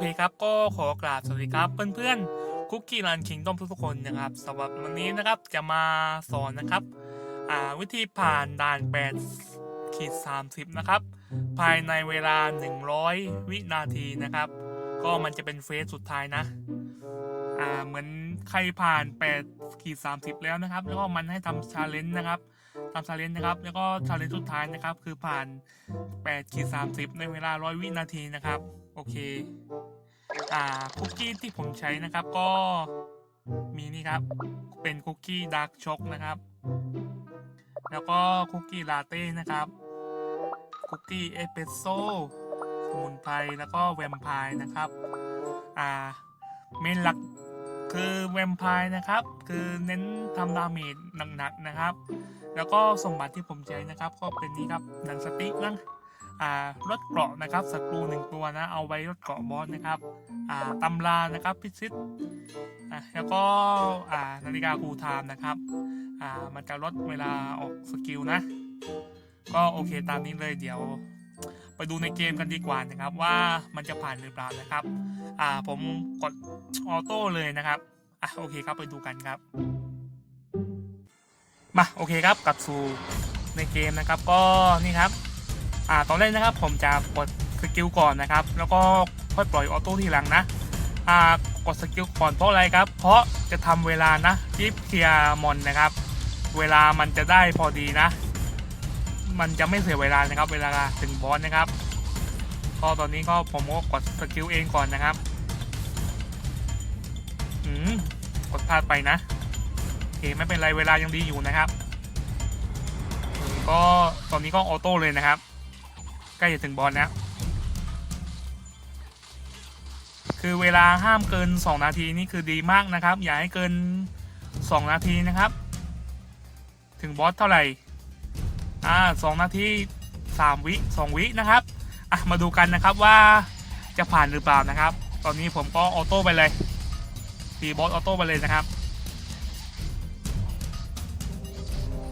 เคครับก็ขอกราบสวัสดีครับเพื่อนๆคุกกี้รันคิงต้อมทุกคนนะครับสำหรับวันนี้นะครับจะมาสอนนะครับอ่าวิธีผ่านด่าน8ขีด30 นะครับ ภายในเวลา 100 วินาทีนะครับ ก็มันจะเป็นเฟสสุดท้ายนะอ่าเหมือนใครผ่าน8ขีด30 แล้วนะครับ แล้วก็มันให้ทำชาเลนจ์นะครับทำชาเลนจ์นะครับ แล้วก็ชาเลนจ์สุดท้ายนะครับ คือผ่าน8ขีด30 ในเวลา 100 วินาทีนะครับ โอเค อ่าคุกกี้ที่ผมใช้นะครับก็มีนี่ครับ เป็นคุกกี้ดาร์กช็อกนะครับ แล้วก็คุกกี้ลาเต้นะครับ คุกกี้เอสเปรสโซ่สมุนไพรแล้วก็แวมไพร์นะครับอ่าเมนหลักคือแวมไพร์นะครับ คือเน้นทำดาเมจหนักๆนะครับ แล้วก็สมบัติที่ผมใช้นะครับ ก็เป็นนี้ครับหนังสติ๊กนะ อ่ารถเกราะนะครับสกรูหนึ่งตัวนะเอาไว้รถเกราะบอสนะครับอ่าตำรานะครับพิชิตอะแล้วก็อ่านาฬิกาคูลไทม์นะครับอ่ามันจะลดเวลาออกสกิลนะ ก็โอเคตามนี้เลยเดี๋ยวไปดูในเกมกันดีกว่านะครับว่ามันจะผ่านหรือเปล่านะครับ อ่าผมกดออโต้เลยนะครับอะโอเคครับไปดูกันครับ มาโอเคครับกลับสู่ในเกมนะครับ ก็นี่ครับ อ่าตอนแรกนะครับผมจะกดสกิลก่อนนะครับ แล้วก็ค่อยปล่อยออโต้ทีหลังนะอ่ากดสกิลก่อนเพราะอะไรครับ เพราะจะทำเวลานะรีบเคลียร์มอนนะครับ เวลามันจะได้พอดีนะ มันจะไม่เสียเวลานะครับ เวลาถึงบอสนะครับก็ตอนนี้ก็ผมก็กดสกิลเองก่อนนะครับอืมกดพลาดไปนะโอเคไม่เป็นไรเวลายังดีอยู่นะครับ ก็ตอนนี้ก็ออโต้เลยนะครับ ใกล้จะถึงบอลแล้ว คือเวลาห้ามเกิน 2 นาทีนี่คือดีมากนะครับ อย่าให้เกิน 2 นาทีนะครับ ถึงบอสเท่าไหร่ อ่าสองนาที 3 วิ 2 วินะครับ อะ มาดูกันนะครับว่าจะผ่านหรือเปล่านะครับ ตอนนี้ผมก็ออโต้ไปเลยตีบอสออโต้ไปเลยนะครับ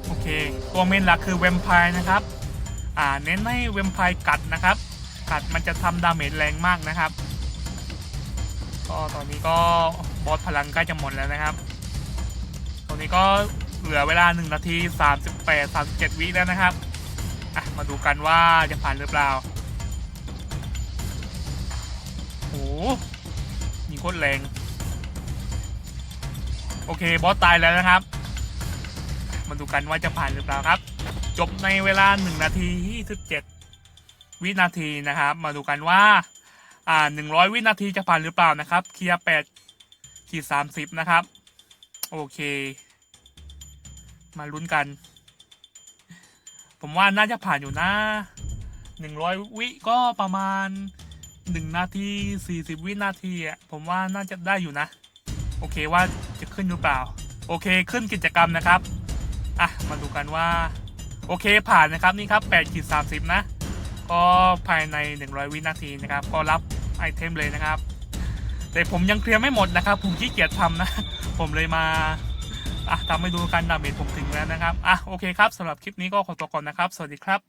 โอเค ตัวเมนหลักคือแวมไพร์นะครับ อ่าเน้นให้แวมไพร์กัดนะครับ กัดมันจะทำดาเมจแรงมากนะครับ ก็ตอนนี้ก็บอสพลังใกล้จะหมดแล้วนะครับ ตอนนี้ก็เหลือเวลา 1 นาที 38 37 วิแล้วนะครับอะมาดูกันว่าจะผ่านหรือเปล่าโอ้ยิงโคตรแรง โอเคบอสตายแล้วนะครับ มาดูกันว่าจะผ่านหรือเปล่าครับ จบในเวลา 1 นาที27วินาทีนะครับ มาดูกันว่า อ่า 100 วินาทีจะผ่านหรือเปล่านะครับ เคลียร์8ขีด30 นะครับ โอเค มาลุ้นกัน ผมว่าน่าจะผ่านอยู่นะ 100 วิก็ประมาณ 1 นาที 40 วินาทีอะผมว่าน่าจะได้อยู่นะ โอเคว่าจะขึ้นหรือเปล่า โอเคขึ้นกิจกรรมนะครับ อะ มาดูกันว่า โอเคผ่านนะครับนี่ครับ8ขีด30 นะ ก็ภายใน 100 วินาทีนะครับ ก็รับไอเทมเลยนะครับ แต่ผมยังเคลียร์ไม่หมดนะครับ ผมขี้เกียจทำนะ ผมเลยมาอะทำให้ดูการดาเมจผมถึงแล้วนะครับอะโอเคครับสำหรับคลิปนี้ก็ขอตัวก่อนนะครับ สวัสดีครับ